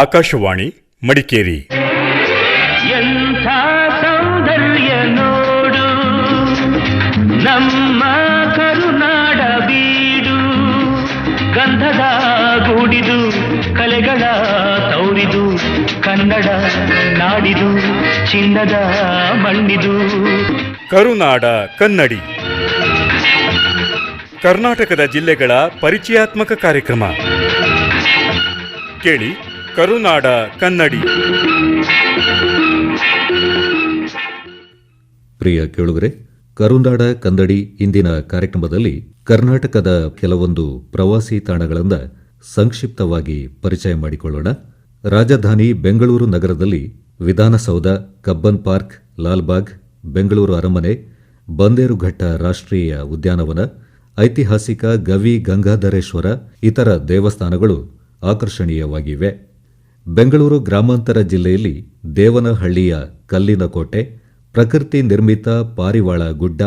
ಆಕಾಶವಾಣಿ ಮಡಿಕೇರಿ. ಎಂಥ ಸೌಂದರ್ಯ ನೋಡು ನಮ್ಮ ಕರುನಾಡ ಬೀಡು ಗಂಧದ ಗೂಡಿದು ಕಲೆಗಳ ತೌರಿದು ಕನ್ನಡ ನಾಡಿದು ಚಿನ್ನದ ಮಣ್ಣಿದು. ಕರುನಾಡ ಕನ್ನಡಿ. ಕರ್ನಾಟಕದ ಜಿಲ್ಲೆಗಳ ಪರಿಚಯಾತ್ಮಕ ಕಾರ್ಯಕ್ರಮ. ಕೇಳಿ ಕರುನಾಡ, ಕನ್ನಡಿ. ಪ್ರಿಯ ಕೇಳುಗರೆ, ಕರುನಾಡ, ಕನ್ನಡಿ ಇಂದಿನ ಕಾರ್ಯಕ್ರಮದಲ್ಲಿ ಕರ್ನಾಟಕದ ಕೆಲವೊಂದು ಪ್ರವಾಸಿ ತಾಣಗಳಿಂದ ಸಂಕ್ಷಿಪ್ತವಾಗಿ ಪರಿಚಯ ಮಾಡಿಕೊಳ್ಳೋಣ. ರಾಜಧಾನಿ ಬೆಂಗಳೂರು ನಗರದಲ್ಲಿ ವಿಧಾನಸೌಧ, ಕಬ್ಬನ್ ಪಾರ್ಕ್, ಲಾಲ್ಬಾಗ್, ಬೆಂಗಳೂರು ಅರಮನೆ, ಬಂದೇರುಘಟ್ಟ ರಾಷ್ಟ್ರೀಯ ಉದ್ಯಾನವನ, ಐತಿಹಾಸಿಕ ಗವಿ ಗಂಗಾಧರೇಶ್ವರ, ಇತರ ದೇವಸ್ಥಾನಗಳು ಆಕರ್ಷಣೀಯವಾಗಿವೆ. ಬೆಂಗಳೂರು ಗ್ರಾಮಾಂತರ ಜಿಲ್ಲೆಯಲ್ಲಿ ದೇವನಹಳ್ಳಿಯ ಕಲ್ಲಿನ ಕೋಟೆ ಪ್ರಕೃತಿ ನಿರ್ಮಿತ ಪಾರಿವಾಳ ಗುಡ್ಡ,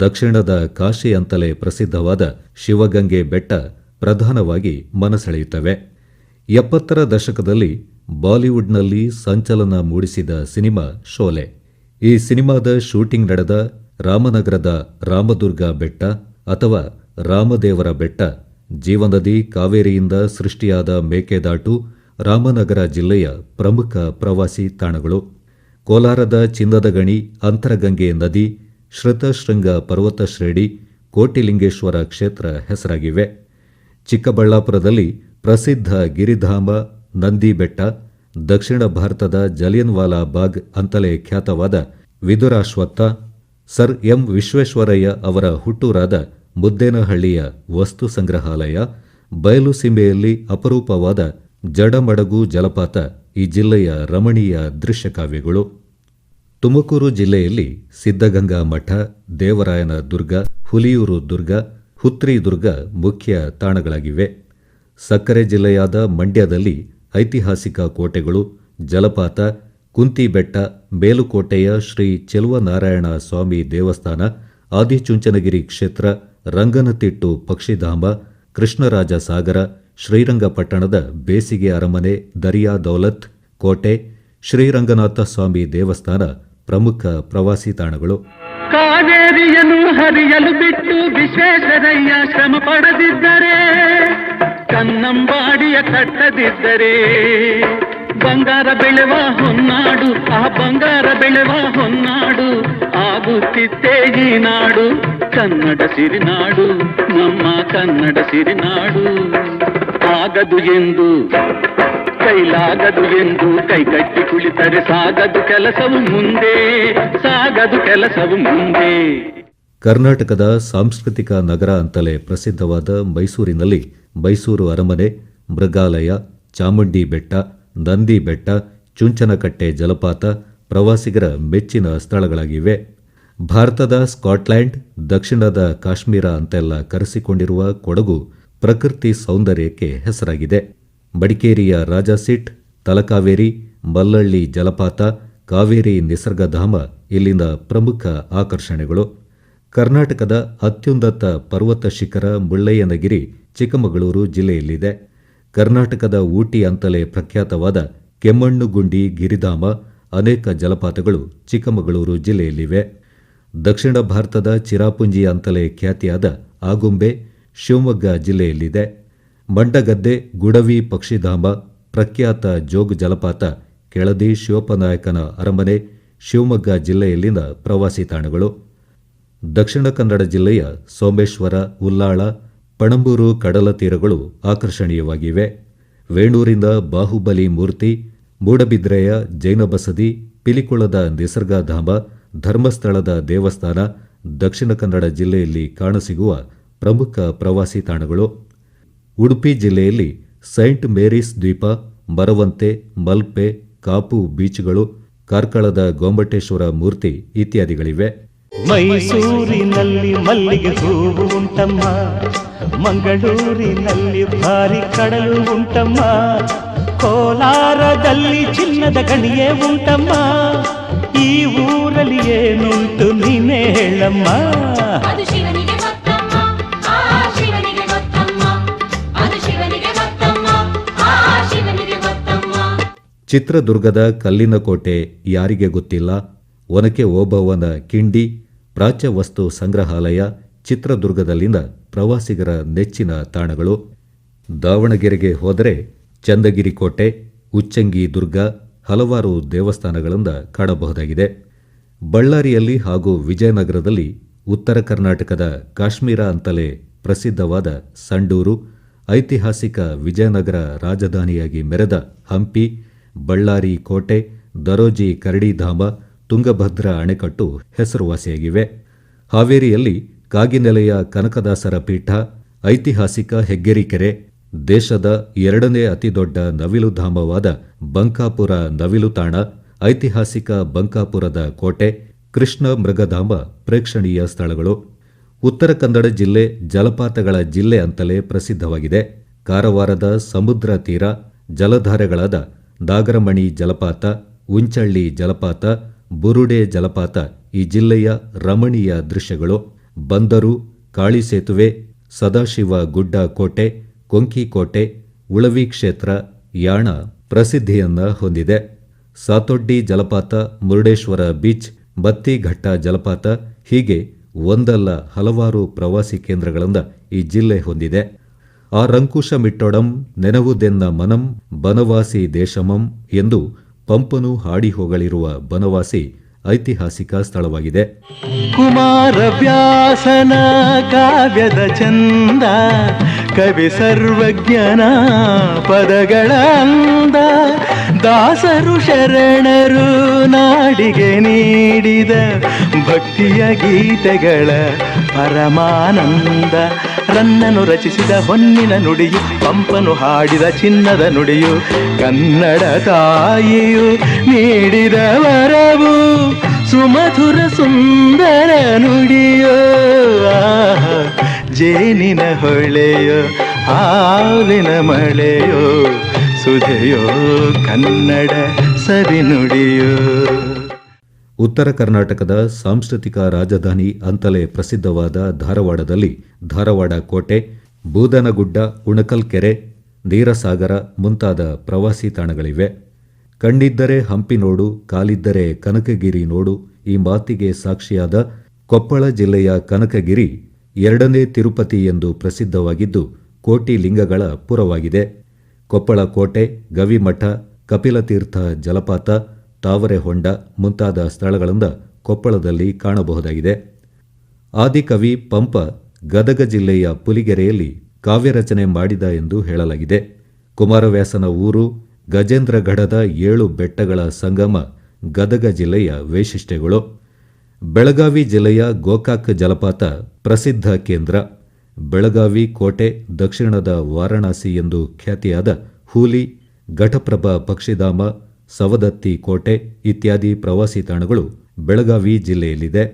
ದಕ್ಷಿಣದ ಕಾಶಿ ಅಂತಲೇ ಪ್ರಸಿದ್ಧವಾದ ಶಿವಗಂಗೆ ಬೆಟ್ಟ ಪ್ರಧಾನವಾಗಿ ಮನಸೆಳೆಯುತ್ತವೆ. ಎಪ್ಪತ್ತರ ದಶಕದಲ್ಲಿ ಬಾಲಿವುಡ್ನಲ್ಲಿ ಸಂಚಲನ ಮೂಡಿಸಿದ ಸಿನಿಮಾ ಶೋಲೆ. ಈ ಸಿನಿಮಾದ ಶೂಟಿಂಗ್ ನಡೆದ ರಾಮನಗರದ ರಾಮದುರ್ಗ ಬೆಟ್ಟ ಅಥವಾ ರಾಮದೇವರ ಬೆಟ್ಟ, ಜೀವನದಿ ಕಾವೇರಿಯಿಂದ ಸೃಷ್ಟಿಯಾದ ಮೇಕೆದಾಟು ರಾಮನಗರ ಜಿಲ್ಲೆಯ ಪ್ರಮುಖ ಪ್ರವಾಸಿ ತಾಣಗಳು ಕೋಲಾರದ ಚಿನ್ನದ ಗಣಿ ಅಂತರಗಂಗೆ ನದಿ, ಶ್ರುತಶೃಂಗ ಪರ್ವತ ಶ್ರೇಣಿ, ಕೋಟಿಲಿಂಗೇಶ್ವರ ಕ್ಷೇತ್ರ ಹೆಸರಾಗಿವೆ. ಚಿಕ್ಕಬಳ್ಳಾಪುರದಲ್ಲಿ ಪ್ರಸಿದ್ಧ ಗಿರಿಧಾಮ ನಂದಿ ಬೆಟ್ಟ ದಕ್ಷಿಣ ಭಾರತದ ಜಲಿಯನ್ವಾಲಾ ಬಾಗ್ ಅಂತಲೇ ಖ್ಯಾತವಾದ ವಿದುರಾಶ್ವತ್ಥ, ಸರ್ ಎಂ ವಿಶ್ವೇಶ್ವರಯ್ಯ ಅವರ ಹುಟ್ಟೂರಾದ ಮುದ್ದೇನಹಳ್ಳಿಯ ವಸ್ತು ಸಂಗ್ರಹಾಲಯ, ಬಯಲು ಸೀಮೆಯಲ್ಲಿ ಅಪರೂಪವಾದ ಜಡಮಡಗು ಜಲಪಾತ ಈ ಜಿಲ್ಲೆಯ ರಮಣೀಯ ದೃಶ್ಯಕಾವ್ಯಗಳು ತುಮಕೂರು ಜಿಲ್ಲೆಯಲ್ಲಿ ಸಿದ್ಧಗಂಗಾ ಮಠ, ದೇವರಾಯನ ದುರ್ಗ, ಹುಲಿಯೂರು ದುರ್ಗ, ಹುತ್ರಿ ದುರ್ಗ ಮುಖ್ಯ ತಾಣಗಳಾಗಿವೆ. ಸಕ್ಕರೆ ಜಿಲ್ಲೆಯಾದ ಮಂಡ್ಯದಲ್ಲಿ ಐತಿಹಾಸಿಕ ಕೋಟೆಗಳು, ಜಲಪಾತ, ಕುಂತಿಬೆಟ್ಟ, ಮೇಲುಕೋಟೆಯ ಶ್ರೀ ಚೆಲುವನಾರಾಯಣ ಸ್ವಾಮಿ ದೇವಸ್ಥಾನ, ಆದಿಚುಂಚನಗಿರಿ ಕ್ಷೇತ್ರ, ರಂಗನತಿಟ್ಟು ಪಕ್ಷಿಧಾಮ, ಕೃಷ್ಣರಾಜ ಸಾಗರ ಶ್ರೀರಂಗಪಟ್ಟಣದ ಬೇಸಿಗೆ ಅರಮನೆ, ದರಿಯಾ ದೌಲತ್, ಕೋಟೆ, ಶ್ರೀರಂಗನಾಥ ಸ್ವಾಮಿ ದೇವಸ್ಥಾನ ಪ್ರಮುಖ ಪ್ರವಾಸಿ ತಾಣಗಳು. ಕಾವೇರಿಯನ್ನು ಹರಿಯಲು ಬಿಟ್ಟು ವಿಶ್ವೇಶ್ವರಯ್ಯ ಶ್ರಮ ಪಡೆದಿದ್ದರೆ, ಕನ್ನಂಬಾಡಿಯ ಕಟ್ಟದಿದ್ದರೆ ಬಂಗಾರ ಬೆಳೆವ ಹೊನ್ನಾಡು, ಆ ಬಂಗಾರ ಬೆಳೆವ ಹೊನ್ನಾಡು ಆಗುತ್ತಿತ್ತೇ ಈ ನಾಡು, ಕನ್ನಡ ಸಿರಿನಾಡು, ನಮ್ಮ ಕನ್ನಡ ಸಿರಿನಾಡು. ಆಗದು ಎಂದು, ಕೈಲಾಗದು ಎಂದು ಕೈಕಟ್ಟಿ ಕುಳಿತರೆ ಸಾಗದು ಕೆಲಸವು ಮುಂದೆ, ಸಾಗದು ಕೆಲಸವು ಮುಂದೆ. ಕರ್ನಾಟಕದ ಸಾಂಸ್ಕೃತಿಕ ನಗರ ಅಂತಲೇ ಪ್ರಸಿದ್ಧವಾದ ಮೈಸೂರಿನಲ್ಲಿ ಮೈಸೂರು ಅರಮನೆ, ಮೃಗಾಲಯ, ಚಾಮುಂಡಿ ಬೆಟ್ಟ ನಂದಿ ಬೆಟ್ಟ ಚುಂಚನಕಟ್ಟೆ ಜಲಪಾತ ಪ್ರವಾಸಿಗರ ಮೆಚ್ಚಿನ ಸ್ಥಳಗಳಾಗಿವೆ. ಭಾರತದ ಸ್ಕಾಟ್ಲ್ಯಾಂಡ್, ದಕ್ಷಿಣದ ಕಾಶ್ಮೀರ ಅಂತೆಲ್ಲ ಕರೆಸಿಕೊಂಡಿರುವ ಕೊಡಗು ಪ್ರಕೃತಿ ಸೌಂದರ್ಯಕ್ಕೆ ಹೆಸರಾಗಿದೆ. ಮಡಿಕೇರಿಯ ರಾಜಾಸಿಟ್ ತಲಕಾವೇರಿ, ಮಲ್ಲಳ್ಳಿ ಜಲಪಾತ, ಕಾವೇರಿ ನಿಸರ್ಗಧಾಮ ಇಲ್ಲಿನ ಪ್ರಮುಖ ಆಕರ್ಷಣೆಗಳು. ಕರ್ನಾಟಕದ ಅತ್ಯುನ್ನತ ಪರ್ವತ ಶಿಖರ ಮುಳ್ಳಯ್ಯನಗಿರಿ ಚಿಕ್ಕಮಗಳೂರು ಜಿಲ್ಲೆಯಲ್ಲಿದೆ. ಕರ್ನಾಟಕದ ಊಟಿ ಅಂತಲೇ ಪ್ರಖ್ಯಾತವಾದ ಕೆಮ್ಮಣ್ಣುಗುಂಡಿ ಗಿರಿಧಾಮ ಅನೇಕ ಜಲಪಾತಗಳು ಚಿಕ್ಕಮಗಳೂರು ಜಿಲ್ಲೆಯಲ್ಲಿವೆ. ದಕ್ಷಿಣ ಭಾರತದ ಚಿರಾಪುಂಜಿ ಅಂತಲೇ ಖ್ಯಾತಿಯಾದ ಆಗುಂಬೆ ಶಿವಮೊಗ್ಗ ಜಿಲ್ಲೆಯಲ್ಲಿದೆ. ಮಂಡಗದ್ದೆ, ಗುಡವಿ ಪಕ್ಷಿಧಾಮ, ಪ್ರಖ್ಯಾತ ಜೋಗ್ ಜಲಪಾತ, ಕೆಳದಿ ಶಿವಪ್ಪನಾಯಕನ ಅರಮನೆ, ಶಿವಮೊಗ್ಗ ಜಿಲ್ಲೆಯಲ್ಲಿನ ಪ್ರವಾಸಿ ತಾಣಗಳು. ದಕ್ಷಿಣ ಕನ್ನಡ ಜಿಲ್ಲೆಯ ಸೋಮೇಶ್ವರ, ಉಲ್ಲಾಳ ಪಣಂಬೂರು ಕಡಲ ತೀರಗಳು ಆಕರ್ಷಣೀಯವಾಗಿವೆ. ವೇಣೂರಿಂದ ಬಾಹುಬಲಿ ಮೂರ್ತಿ, ಮೂಡಬಿದ್ರೆಯ ಜೈನ ಬಸದಿ ಪಿಲಿಕುಳದ ನಿಸರ್ಗಧಾಮ, ಧರ್ಮಸ್ಥಳದ ದೇವಸ್ಥಾನ, ದಕ್ಷಿಣ ಕನ್ನಡ ಜಿಲ್ಲೆಯಲ್ಲಿ ಕಾಣಸಿಗುವ ಪ್ರಮುಖ ಪ್ರವಾಸಿ ತಾಣಗಳು. ಉಡುಪಿ ಜಿಲ್ಲೆಯಲ್ಲಿ ಸೈಂಟ್ ಮೇರೀಸ್ ದ್ವೀಪ, ಮರವಂತೆ, ಮಲ್ಪೆ, ಕಾಪು ಬೀಚ್ಗಳು, ಕಾರ್ಕಳದ ಗೊಂಬಟೇಶ್ವರ ಮೂರ್ತಿ ಇತ್ಯಾದಿಗಳಿವೆ. ಮೈಸೂರಿನಲ್ಲಿ ಮಲ್ಲಿಗೆ ಹೂವು ಉಂಟಮ್ಮ. ಮಂಗಳೂರಿನಲ್ಲಿ ಭಾರಿ ಕಡಲು ಉಂಟಮ್ಮ. ಕೋಲಾರದಲ್ಲಿ ಚಿನ್ನದ ಗಣಿಯೇ ಉಂಟಮ್ಮ. ಈ ಊರಲ್ಲಿ ಏನುಂಟು ನೀನೇ ಹೇಳಮ್ಮ. ಚಿತ್ರದುರ್ಗದ ಕಲ್ಲಿನ ಕೋಟೆ ಯಾರಿಗೆ ಗೊತ್ತಿಲ್ಲ? ಒನಕೆ ಓಬವ್ವನ ಕಿಂಡಿ ಪ್ರಾಚ್ಯ ವಸ್ತು ಸಂಗ್ರಹಾಲಯ ಚಿತ್ರದುರ್ಗದಲ್ಲಿನ ಪ್ರವಾಸಿಗರ ನೆಚ್ಚಿನ ತಾಣಗಳು ದಾವಣಗೆರೆಗೆ ಹೋದರೆ ಚಂದಗಿರಿ ಕೋಟೆ ಉಚ್ಚಂಗಿ ದುರ್ಗ ಹಲವಾರು ದೇವಸ್ಥಾನಗಳಿಂದ ಕಾಣಬಹುದಾಗಿದೆ. ಬಳ್ಳಾರಿಯಲ್ಲಿ ಹಾಗೂ ವಿಜಯನಗರದಲ್ಲಿ ಉತ್ತರ ಕರ್ನಾಟಕದ ಕಾಶ್ಮೀರ ಅಂತಲೇ ಪ್ರಸಿದ್ಧವಾದ ಸಂಡೂರು, ಐತಿಹಾಸಿಕ ವಿಜಯನಗರ ರಾಜಧಾನಿಯಾಗಿ ಮೆರೆದ ಹಂಪಿ, ಬಳ್ಳಾರಿ ಕೋಟೆ, ದರೋಜಿ ಕರಡಿಧಾಮ ತುಂಗಭದ್ರಾ ಅಣೆಕಟ್ಟು ಹೆಸರುವಾಸಿಯಾಗಿವೆ. ಹಾವೇರಿಯಲ್ಲಿ ಕಾಗಿನೆಲೆಯ ಕನಕದಾಸರ ಪೀಠ, ಐತಿಹಾಸಿಕ ಹೆಗ್ಗೆರಿಕೆರೆ, ದೇಶದ ಎರಡನೇ ಅತಿದೊಡ್ಡ ನವಿಲುಧಾಮವಾದ ಬಂಕಾಪುರ ನವಿಲು ತಾಣ, ಐತಿಹಾಸಿಕ ಬಂಕಾಪುರದ ಕೋಟೆ, ಕೃಷ್ಣ ಮೃಗಧಾಮ ಪ್ರೇಕ್ಷಣೀಯ ಸ್ಥಳಗಳು. ಉತ್ತರ ಕನ್ನಡ ಜಿಲ್ಲೆ ಜಲಪಾತಗಳ ಜಿಲ್ಲೆ ಅಂತಲೇ ಪ್ರಸಿದ್ಧವಾಗಿದೆ. ಕಾರವಾರದ ಸಮುದ್ರ ತೀರ, ಜಲಧಾರೆಗಳಾದ ನಾಗರಮಣಿ ಜಲಪಾತ ಉಂಚಳ್ಳಿ ಜಲಪಾತ, ಬುರುಡೆ ಜಲಪಾತ ಈ ಜಿಲ್ಲೆಯ ರಮಣೀಯ ದೃಶ್ಯಗಳು. ಬಂದರು ಕಾಳಿ ಸೇತುವೆ ಸದಾಶಿವ ಗುಡ್ಡ ಕೋಟೆ, ಕೊಂಕಿ ಕೋಟೆ, ಉಳವಿ ಕ್ಷೇತ್ರ, ಯಾಣ ಪ್ರಸಿದ್ಧಿಯನ್ನ ಹೊಂದಿದೆ. ಸಾತೊಡ್ಡಿ ಜಲಪಾತ, ಮುರುಡೇಶ್ವರ ಬೀಚ್, ಬತ್ತಿಘಟ್ಟ ಜಲಪಾತ ಹೀಗೆ ಒಂದಲ್ಲ ಹಲವಾರು ಪ್ರವಾಸಿ ಕೇಂದ್ರಗಳಿಂದ ಈ ಜಿಲ್ಲೆ ಹೊಂದಿದೆ. ಆ ರಂಕುಶ ಮಿಟ್ಟೊಡಂ ನೆನವುದೆನ್ನ ಮನಂ, ಬನವಾಸಿ ದೇಶಮಂ ಎಂದು ಪಂಪನು ಹಾಡಿ ಹೋಗಲಿರುವ ಬನವಾಸಿ ಐತಿಹಾಸಿಕ ಸ್ಥಳವಾಗಿದೆ. ಕುಮಾರ ವ್ಯಾಸನ ಕಾವ್ಯದ ಚಂದ, ಕವಿ ಸರ್ವಜ್ಞನ ಪದಗಳ ಅಂದ, ದಾಸರು ಶರಣರು ನಾಡಿಗೆ ನೀಡಿದ ಭಕ್ತಿಯ ಗೀತೆಗಳ ಪರಮಾನಂದ, ರನ್ನನು ರಚಿಸಿದ ಹೊನ್ನಿನ ನುಡಿಯು, ಪಂಪನು ಹಾಡಿದ ಚಿನ್ನದ ನುಡಿಯು, ಕನ್ನಡ ತಾಯಿಯು ನೀಡಿದ ವರವು, ಸುಮಧುರ ಸುಂದರ ನುಡಿಯೋ ಜೇನಿನ ಹೊಳೆಯೋ ಹಾಲಿನ ಮಳೆಯೋ, ಸುಧೆಯೋ ಕನ್ನಡ ಸವಿ ನುಡಿಯೋ. ಉತ್ತರ ಕರ್ನಾಟಕದ ಸಾಂಸ್ಕೃತಿಕ ರಾಜಧಾನಿ ಅಂತಲೇ ಪ್ರಸಿದ್ಧವಾದ ಧಾರವಾಡದಲ್ಲಿ ಧಾರವಾಡ ಕೋಟೆ, ಬೂದನಗುಡ್ಡ ಉಣಕಲ್ ಕೆರೆ ನೀರಸಾಗರ ಮುಂತಾದ ಪ್ರವಾಸಿ ತಾಣಗಳಿವೆ. ಕಣ್ಣಿದ್ದರೆ ಹಂಪಿ ನೋಡು, ಕಾಲಿದ್ದರೆ ಕನಕಗಿರಿ ನೋಡು ಈ ಮಾತಿಗೆ ಸಾಕ್ಷಿಯಾದ ಕೊಪ್ಪಳ ಜಿಲ್ಲೆಯ ಕನಕಗಿರಿ ಎರಡನೇ ತಿರುಪತಿ ಎಂದು ಪ್ರಸಿದ್ಧವಾಗಿದ್ದು ಕೋಟಿ ಲಿಂಗಗಳ ಪುರವಾಗಿದೆ. ಕೊಪ್ಪಳ ಕೋಟೆ, ಗವಿಮಠ, ಕಪಿಲತೀರ್ಥ ಜಲಪಾತ ತಾವರೆ ಹೊಂಡ ಮುಂತಾದ ಸ್ಥಳಗಳಿಂದ ಕೊಪ್ಪಳದಲ್ಲಿ ಕಾಣಬಹುದಾಗಿದೆ. ಆದಿಕವಿ ಪಂಪ ಗದಗ ಜಿಲ್ಲೆಯ ಪುಲಿಗೆರೆಯಲ್ಲಿ ಕಾವ್ಯರಚನೆ ಮಾಡಿದ ಎಂದು ಹೇಳಲಾಗಿದೆ. ಕುಮಾರವ್ಯಾಸನ ಊರು ಗಜೇಂದ್ರಗಢದ ಏಳು ಬೆಟ್ಟಗಳ ಸಂಗಮ ಗದಗ ಜಿಲ್ಲೆಯ ವೈಶಿಷ್ಟ್ಯಗಳು. ಬೆಳಗಾವಿ ಜಿಲ್ಲೆಯ ಗೋಕಾಕ್ ಜಲಪಾತ ಪ್ರಸಿದ್ಧ ಕೇಂದ್ರ. ಬೆಳಗಾವಿ ಕೋಟೆ ದಕ್ಷಿಣದ ವಾರಣಾಸಿ ಎಂದು ಖ್ಯಾತಿಯಾದ ಹೂಲಿ, ಘಟಪ್ರಭಾ ಪಕ್ಷಿಧಾಮ ಸವದತ್ತಿ ಕೋಟೆ ಇತ್ಯಾದಿ ಪ್ರವಾಸಿ ತಾಣಗಳು ಬೆಳಗಾವಿ ಜಿಲ್ಲೆಯಲ್ಲಿದೆ.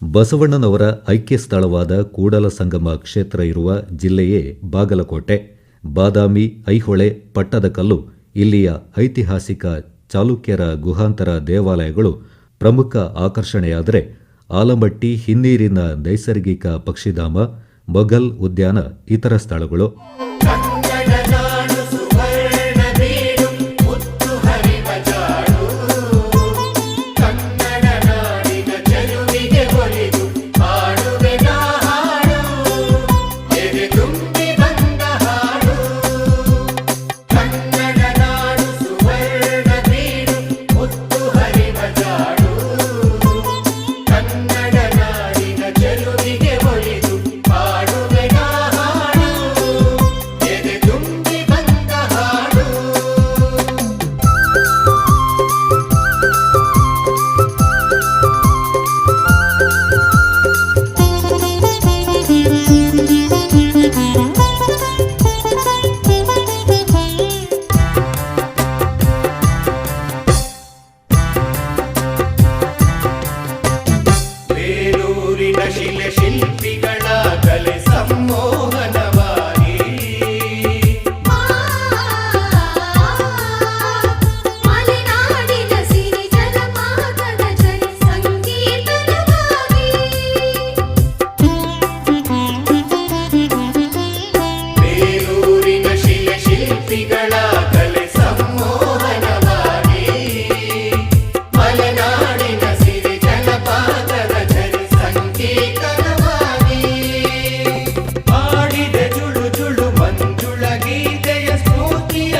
ಬಸವಣ್ಣನವರ ಐಕ್ಯ ಸ್ಥಳವಾದ ಕೂಡಲ ಸಂಗಮ ಕ್ಷೇತ್ರ ಇರುವ ಜಿಲ್ಲೆಯೇ ಬಾಗಲಕೋಟೆ. ಬಾದಾಮಿ, ಐಹೊಳೆ ಪಟ್ಟದಕಲ್ಲು ಇಲ್ಲಿಯ ಐತಿಹಾಸಿಕ ಚಾಲುಕ್ಯರ ಗುಹಾಂತರ ದೇವಾಲಯಗಳು ಪ್ರಮುಖ ಆಕರ್ಷಣೆಯಾದರೆ ಆಲಮಟ್ಟಿ ಹಿನ್ನೀರಿನ ನೈಸರ್ಗಿಕ ಪಕ್ಷಿಧಾಮ, ಮೊಘಲ್ ಉದ್ಯಾನ, ಇತರ ಸ್ಥಳಗಳು.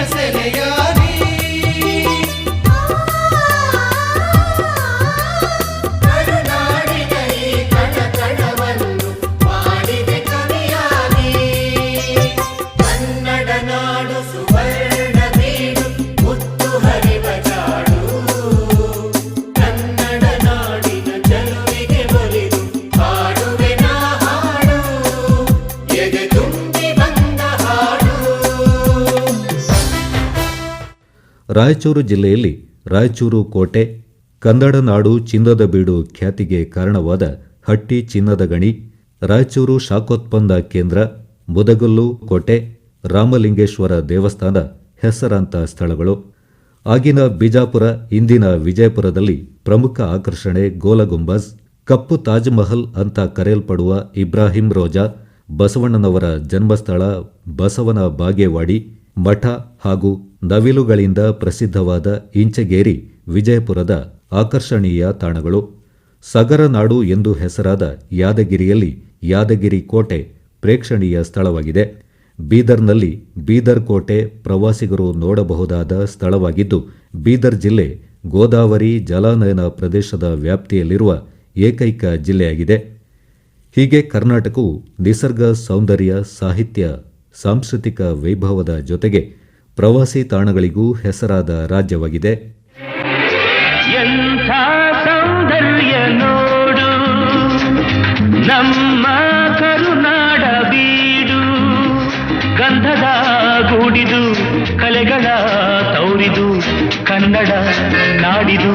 Senegal. ರಾಯಚೂರು ಜಿಲ್ಲೆಯಲ್ಲಿ ರಾಯಚೂರು ಕೋಟೆ, ಕನ್ನಡ ನಾಡು ಚಿನ್ನದ ಬೀಡು ಖ್ಯಾತಿಗೆ ಕಾರಣವಾದ ಹಟ್ಟಿ ಚಿನ್ನದ ಗಣಿ, ರಾಯಚೂರು ಶಾಖೋತ್ಪನ್ನ ಕೇಂದ್ರ, ಮುದಗಲ್ಲು ಕೋಟೆ, ರಾಮಲಿಂಗೇಶ್ವರ ದೇವಸ್ಥಾನ ಹೆಸರಾಂತ ಸ್ಥಳಗಳು. ಆಗಿನ ಬಿಜಾಪುರ, ಇಂದಿನ ವಿಜಯಪುರದಲ್ಲಿ ಪ್ರಮುಖ ಆಕರ್ಷಣೆ ಗೋಲಗುಂಬಜ್ ಕಪ್ಪು ತಾಜ್ಮಹಲ್ ಅಂತ ಕರೆಯಲ್ಪಡುವ ಇಬ್ರಾಹಿಂ ರೋಜಾ, ಬಸವಣ್ಣನವರ ಜನ್ಮಸ್ಥಳ ಬಸವನ ಬಾಗೇವಾಡಿ, ಮಠ ಹಾಗೂ ನವಿಲುಗಳಿಂದ ಪ್ರಸಿದ್ಧವಾದ ಇಂಚಗೇರಿ ವಿಜಯಪುರದ ಆಕರ್ಷಣೀಯ ತಾಣಗಳು. ಸಗರನಾಡು ಎಂದು ಹೆಸರಾದ ಯಾದಗಿರಿಯಲ್ಲಿ ಯಾದಗಿರಿ ಕೋಟೆ ಪ್ರೇಕ್ಷಣೀಯ ಸ್ಥಳವಾಗಿದೆ. ಬೀದರ್ನಲ್ಲಿ ಬೀದರ್ ಕೋಟೆ ಪ್ರವಾಸಿಗರು ನೋಡಬಹುದಾದ ಸ್ಥಳವಾಗಿದ್ದು, ಬೀದರ್ ಜಿಲ್ಲೆ ಗೋದಾವರಿ ಜಲಾನಯನ ಪ್ರದೇಶದ ವ್ಯಾಪ್ತಿಯಲ್ಲಿರುವ ಏಕೈಕ ಜಿಲ್ಲೆಯಾಗಿದೆ. ಹೀಗೆ ಕರ್ನಾಟಕವು ನಿಸರ್ಗ ಸೌಂದರ್ಯ, ಸಾಹಿತ್ಯ, ಸಾಂಸ್ಕೃತಿಕ ವೈಭವದ ಜೊತೆಗೆ ಪ್ರವಾಸಿ ತಾಣಗಳಿಗೂ ಹೆಸರಾದ ರಾಜ್ಯವಾಗಿದೆ. ಎಂಥ ಸೌಂದರ್ಯ ನೋಡು ನಮ್ಮ ಕರುನಾಡ ಬೀಡು ಗಂಧದ ಗೂಡಿದು ಕಲೆಗಳ ತೌರಿದು ಕನ್ನಡ ನಾಡಿದು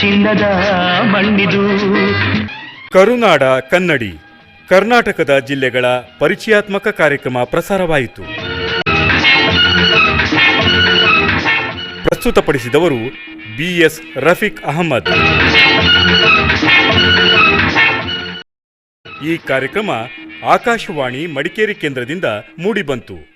ಚಿನ್ನದ ಮಣ್ಣಿದು. ಕರುನಾಡ ಕನ್ನಡಿ ಕರ್ನಾಟಕದ ಜಿಲ್ಲೆಗಳ ಪರಿಚಯಾತ್ಮಕ ಕಾರ್ಯಕ್ರಮ ಪ್ರಸಾರವಾಯಿತು. ಪ್ರಸ್ತುತಪಡಿಸಿದವರು ಬಿಎಸ್ ರಫೀಕ್ ಅಹಮದ್. ಈ ಕಾರ್ಯಕ್ರಮ ಆಕಾಶವಾಣಿ ಮಡಿಕೇರಿ ಕೇಂದ್ರದಿಂದ ಮೂಡಿಬಂತು.